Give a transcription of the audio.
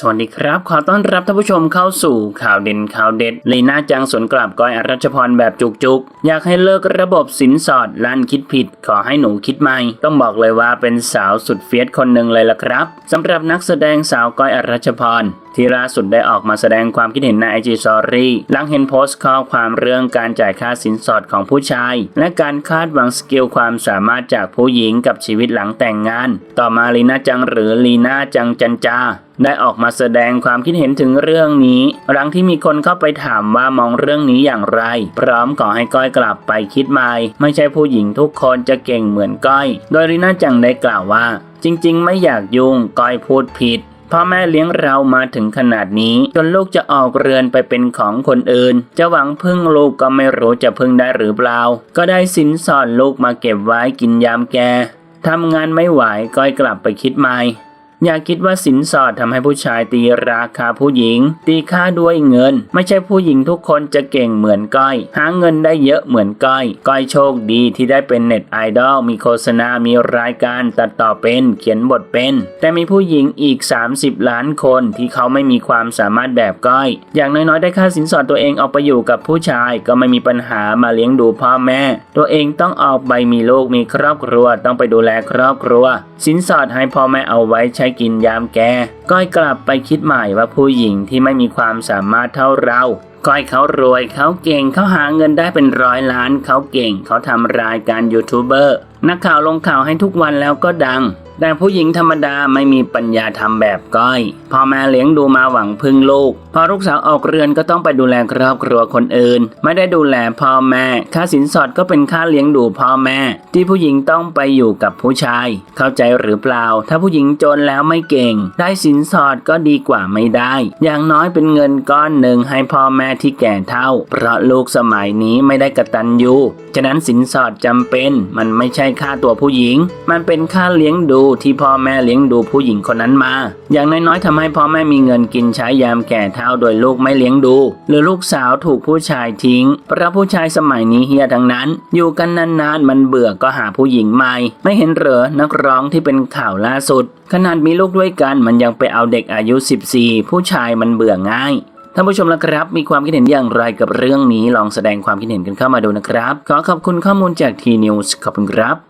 สวัสดีครับ ขอต้อนรับท่านผู้ชมเข้าสู่ข่าวเด่นข่าวเด็ดลีน่าจังสวนกลับก้อยอรัชพรแบบจุกๆ อยากให้เลิกระบบสินสอดลั่นคิดผิด ขอให้หนูคิดใหม่ ต้องบอกเลยว่าเป็นสาวสุดเฟียสคนหนึ่งเลยล่ะครับสำหรับนักแสดงสาวก้อยอรัชพร ที่ล่าสุดได้ออกมาแสดงความคิดเห็นใน IG Story หลังเห็นโพสต์ข้อความเรื่องการจ่ายค่าสินสอดของผู้ชาย และการคาดหวังสกิลความสามารถจากผู้หญิงกับชีวิตหลังแต่งงาน ต่อมาลีน่าจังหรือลีน่าจังจันจาได้ออกมาแสดงความคิดเห็นถึงเรื่องนี้ หลังที่มีคนเข้าไปถามว่ามองเรื่องนี้อย่างไร พร้อมขอให้ก้อยกลับไปคิดใหม่ ไม่ใช่ผู้หญิงทุกคนจะเก่งเหมือนก้อย โดยลีน่าจังได้กล่าวว่า จริง ๆ ไม่อยากยุ่งก้อยพูดผิด พ่อแม่เลี้ยงเรามาถึงขนาดนี้ จนลูกจะออกเรือนไปเป็นของคนอื่น จะหวังพึ่งลูกก็ไม่รู้จะพึ่งได้หรือเปล่า ก็ได้สินสอดลูกมาเก็บไว้กินยามแกทำงานไม่ไหวก็กลับไปคิดใหม่ อย่าคิดว่าสินสอดทำให้ผู้ชายตีราคาผู้หญิง ตีค่าด้วยเงิน ไม่ใช่ผู้หญิงทุกคนจะเก่งเหมือนก้อย หาเงินได้เยอะเหมือนก้อย ก้อยโชคดีที่ได้เป็นเน็ตไอดอลมีโฆษณา มีรายการตัดต่อเป็นเขียนบทเป็น แต่มีผู้หญิงอีก 30 ล้านคนที่เขาไม่มีความสามารถแบบก้อย อย่างน้อยๆได้ค่าสินสอดตัวเองออกไปอยู่กับผู้ชายก็ไม่มีปัญหามาเลี้ยงดูพ่อแม่ ตัวเองต้องออกไปมีลูกมีครอบครัวต้องไปดูแลครอบครัว สินสอดให้พ่อแม่เอาไว้ใช้กินยามแกก้อยกลับไปคิดใหม่ว่าผู้หญิงที่ไม่มีความสามารถเท่าเราก้อยเขารวยเขาเก่งเขาหาเงินได้เป็นร้อยล้านเขาเก่งเขาทำรายการยูทูบเบอร์นักข่าวลงข่าวให้ทุกวันแล้วก็ดัง แต่ผู้หญิงธรรมดาไม่มีปัญญาทำแบบก้อยพ่อแม่เลี้ยงดูมาหวังพึ่งลูก พอลูกสาวออกเรือนก็ต้องไปดูแลครอบครัวคนอื่น ไม่ได้ดูแลพ่อแม่ ค่าสินสอดก็เป็นค่าเลี้ยงดูพ่อแม่ ที่ผู้หญิงต้องไปอยู่กับผู้ชาย เข้าใจหรือเปล่า ถ้าผู้หญิงจนแล้วไม่เก่ง ได้สินสอดก็ดีกว่าไม่ได้ อย่างน้อยเป็นเงินก้อนหนึ่งให้พ่อแม่ที่แก่เท่า เพราะลูกสมัยนี้ไม่ได้กระตันยู ฉะนั้นสินสอดจำเป็นมันไม่ใช่ค่าตัวผู้หญิง มันเป็นค่าเลี้ยงดูที่พ่อแม่เลี้ยงดูผู้หญิงคนนั้นมา อย่างน้อยๆทำให้พ่อแม่มีเงินกินใช้ยามแก่เท่าโดยลูกไม่เลี้ยงดู หรือลูกสาวถูกผู้ชายทิ้งเพราะผู้ชายสมัยนี้เฮียทั้งนั้น อยู่กันนานๆมันเบื่อก็หาผู้หญิงใหม่ ไม่เห็นเหรอนักร้องที่เป็นข่าวล่าสุด ขนาดมีลูกด้วยกันมันยังไปเอาเด็กอายุ 14 ผู้ชายมันเบื่อง่าย ท่านผู้ชมละครับ มีความคิดเห็นอย่างไรกับเรื่องนี้ลองแสดงความคิดเห็นกันเข้ามาดูนะครับ ขอขอบคุณข้อมูลจากทีนิวส์ขอบคุณครับ